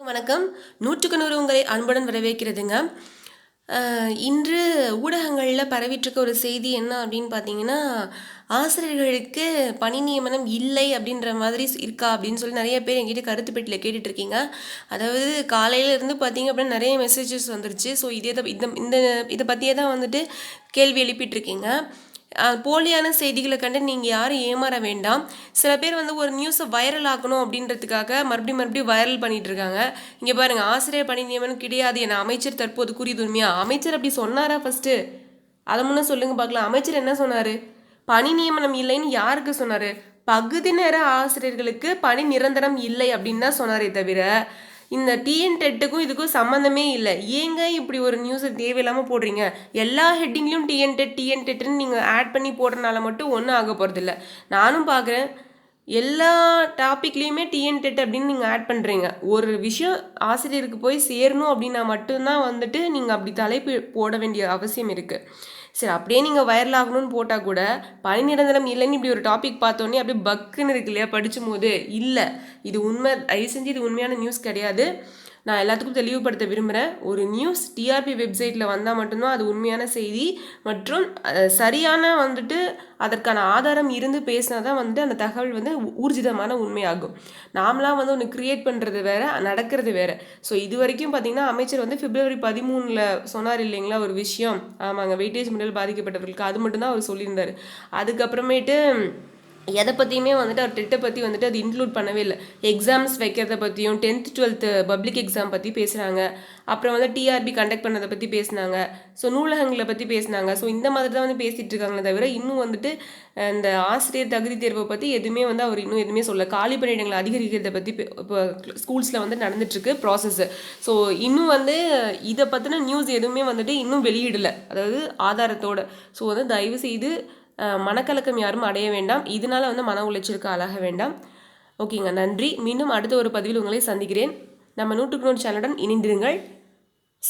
வணக்கம். நூற்றுக்கு நூறு உங்களை அன்புடன் வரவேற்கிறதுங்க. இன்று ஊடகங்களில் பரவிட்டிருக்க ஒரு செய்தி என்ன அப்படின்னு பார்த்தீங்கன்னா ஆசிரியர்களுக்கு பணி நியமனம் இல்லை அப்படின்ற மாதிரி இருக்கா அப்படின்னு சொல்லி நிறைய பேர் எங்கிட்ட கருத்து பெட்டியில் கேட்டுட்ருக்கீங்க அதாவது காலையிலேருந்து பார்த்தீங்க அப்படின்னா நிறைய மெசேஜஸ் வந்துருச்சு. ஸோ இதே தான் இந்த இந்த இதை பற்றியே தான் வந்துட்டு கேள்வி எழுப்பிட்டுருக்கீங்க போலியான செய்திகளை கண்டு நீங்கள் யாரும் ஏமாற வேண்டாம். சில பேர் வந்து ஒரு நியூஸை வைரல் ஆக்கணும் அப்படின்றதுக்காக மறுபடியும் மறுபடியும் வைரல் பண்ணிட்டு இருக்காங்க. இங்கே பாருங்க ஆசிரியர் பணி நியமனம் கிடையாது என அமைச்சர் தற்போது கூறியது உண்மையா அமைச்சர் அப்படி சொன்னாரா ஃபஸ்ட்டு அதை முன்னே சொல்லுங்க பார்க்கலாம். அமைச்சர் என்ன சொன்னார்? பணி நியமனம் இல்லைன்னு யாருக்கு சொன்னார்? பகுதி நேர ஆசிரியர்களுக்கு பணி நிரந்தரம் இல்லை அப்படின்னு தான் சொன்னாரே தவிர இந்த டிஎன் டெட்டுக்கும் இதுக்கும் சம்மந்தமே இல்லை. ஏங்க இப்படி ஒரு நியூஸை தேவையில்லாமல் போடுறீங்க? எல்லா ஹெட்டிங்லேயும் டிஎன் டெட் டிஎன் டெட்டுன்னு நீங்கள் ஆட் பண்ணி போடுறனால மட்டும் ஒன்றும் ஆக போகிறதில்ல நானும் பார்க்குறேன் எல்லா டாப்பிக்லேயுமே டிஎன் டெட் அப்படின்னு நீங்கள் ஆட் பண்ணுறீங்க ஒரு விஷயம் ஆசிரியருக்கு போய் சேரணும் அப்படின்னா மட்டும்தான் வந்துட்டு நீங்கள் அப்படி தலைப்பு போட வேண்டிய அவசியம் இருக்குது சரி அப்படியே நீங்கள் வைரல் ஆகணும்னு போட்டால் கூட பணி நிரந்தரம் இல்லைன்னு இப்படி ஒரு டாபிக் பார்த்தோன்னே அப்படியே பக்குன்னு இருக்கு இல்லையா படிச்சும் போது? இல்லை. இது உண்மை தயவு செஞ்சு இது உண்மையான நியூஸ் கிடையாது. நான் எல்லாத்துக்கும் தெளிவுபடுத்த விரும்புகிறேன் ஒரு நியூஸ் டிஆர்பி வெப்சைட்டில் வந்தால் மட்டும்தான் அது உண்மையான செய்தி. மற்றும் சரியான வந்துட்டு அதற்கான ஆதாரம் இருந்து பேசினா தான் வந்துட்டு அந்த தகவல் வந்து ஊர்ஜிதமான உண்மையாகும். நாமளாம் வந்து ஒன்று கிரியேட் பண்ணுறது வேற நடக்கிறது வேற. ஸோ இது வரைக்கும் பார்த்திங்கன்னா அமைச்சர் வந்து பிப்ரவரி பதிமூணில் சொன்னார் இல்லைங்களா ஒரு விஷயம். ஆமாங்க வெயிட்டேஜ் முறையில் பாதிக்கப்பட்டவர்களுக்கு. அது மட்டும்தான் அவர் சொல்லியிருந்தார். அதுக்கப்புறமேட்டு எதை பற்றியுமே வந்துட்டு அவர் டெட்டை பற்றி வந்துட்டு அது இன்க்ளூட் பண்ணவே இல்லை. எக்ஸாம்ஸ் வைக்கிறத பற்றியும் டென்த்து டுவெல்த்து பப்ளிக் எக்ஸாம் பற்றி பேசுகிறாங்க அப்புறம் வந்து டிஆர்பி கண்டக்ட் பண்ணதை பற்றி பேசினாங்க. ஸோ நூலகங்களை பற்றி பேசினாங்க. ஸோ இந்த மாதிரி தான் வந்து பேசிகிட்டு இருக்காங்களே தவிர இன்னும் வந்துட்டு இந்த ஆசிரியர் தகுதி தேர்வை பற்றி எதுவுமே வந்து அவர் இன்னும் எதுவுமே சொல்ல காலி பணியிடங்களை அதிகரிக்கிறத பற்றி இப்போ ஸ்கூல்ஸில் வந்து நடந்துட்டுருக்கு ப்ராசஸ்ஸு ஸோ இன்னும் வந்து இதை பற்றின நியூஸ் எதுவுமே வந்துட்டு இன்னும் வெளியிடலை. அதாவது ஆதாரத்தோட. ஸோ வந்து தயவு செய்து மனக்கலக்கம் யாரும் அடைய வேண்டாம். இதனால் வந்து மன உளைச்சலுக்கு ஆளாக வேண்டாம். ஓகேங்க நன்றி. மீண்டும் அடுத்த ஒரு பதிவில் உங்களை சந்திக்கிறேன். நம்ம நூற்றுக்கு நூறு சேனலுடன் இணைந்திருங்கள்.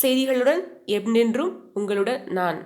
செய்திகளுடன் என்றென்றும் உங்களுடன் நான்.